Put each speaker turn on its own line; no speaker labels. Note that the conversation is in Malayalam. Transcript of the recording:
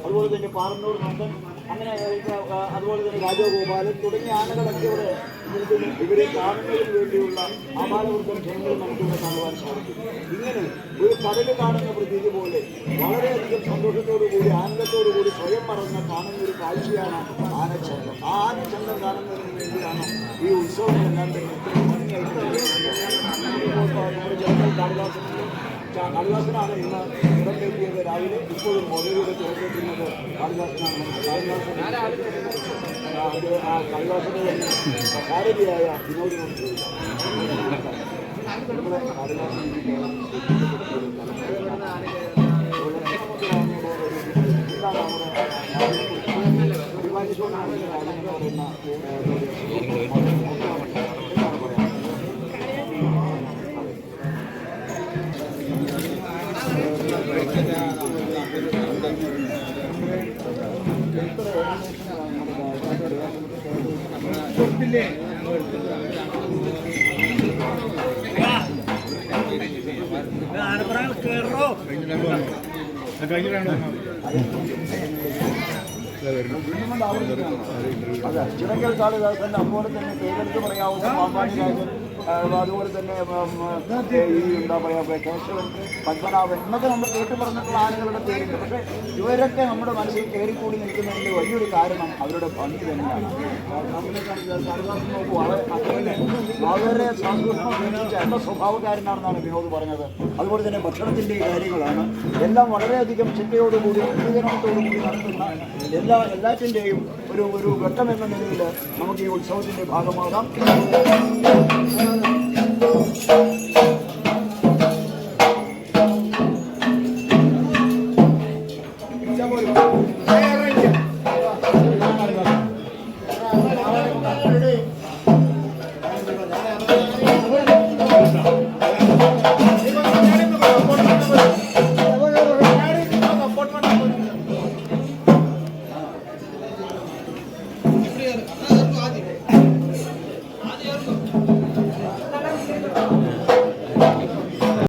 അതുപോലെ തന്നെ പാറന്നൂർ നന്ദൻ അങ്ങനെ അതുപോലെ തന്നെ രാജഗോപാലൻ തുടങ്ങിയ ആനകളൊക്കെ ഇവിടെ ഇവരെ കാണുന്നതിന് വേണ്ടിയുള്ള അപാലവൃദ്ധം ജനങ്ങൾ നമുക്കിവിടെ കാണുവാൻ സാധിക്കും ഇങ്ങനെ ഒരു കടൽ കാണുന്ന പ്രതീതി പോലെ വളരെയധികം സന്തോഷത്തോടു കൂടി ആനന്ദത്തോടു കൂടി സ്വയം മറന്ന് കാണുന്ന ഒരു കാഴ്ചയാണ് ആനച്ചന്തം ആ ആനച്ചന്തം കാണുന്നതിന് വേണ്ടിയാണ് ഈ ഉത്സവം എല്ലാം തന്നെ ഭംഗിയായിട്ട് നമ്മുടെ ജനങ്ങൾ കാളിദാസനും കാളിദാസനാണ് ഇന്ന് ഇടം രാവിലെ ഇപ്പോഴും മൊബൈലിലൂടെ തുറന്നിട്ടുള്ളത് കാളിദാസനാണ് കാളിദാസൻ ആ, കാളിദാസന്റെ സാരഥിയായ വിനോദിനോട് ചോദിക്കാം നമ്മുടെ അതെ ചിറങ്കൽ കാളിദാസൻ അതുപോലെ തന്നെ പേരെടുത്ത് പറയാവുന്ന ആ, അതുപോലെ തന്നെ ഈ എന്താ പറയുക കേശവൻ പത്മനാഭൻ എന്നൊക്കെ നമ്മൾ കേട്ടു പറഞ്ഞിട്ടുള്ള ആളുകളുടെ പേരുണ്ട് പക്ഷേ ഇവരൊക്കെ നമ്മുടെ മനസ്സിൽ കയറിക്കൂടി നിൽക്കുന്നതിന്റെ വലിയൊരു കാരണം അവരുടെ ഭംഗി തന്നെയാണ്. വളരെ സന്തോഷം സ്വഭാവക്കാരനാണെന്നാണ് വിനോദ് പറഞ്ഞത്. അതുപോലെ തന്നെ ഭക്ഷണത്തിന്റെ കാര്യങ്ങളാണ് എല്ലാം വളരെയധികം ചിന്തയോടുകൂടി ഉത്തേജനത്തോടുകൂടി നടത്തുന്ന എല്ലാ എല്ലാറ്റിന്റെയും ഒരു ഒരു ഘട്ടം എന്ന നിലയിൽ നമുക്ക് ഈ ഉത്സവത്തിന്റെ ഭാഗമാകാം.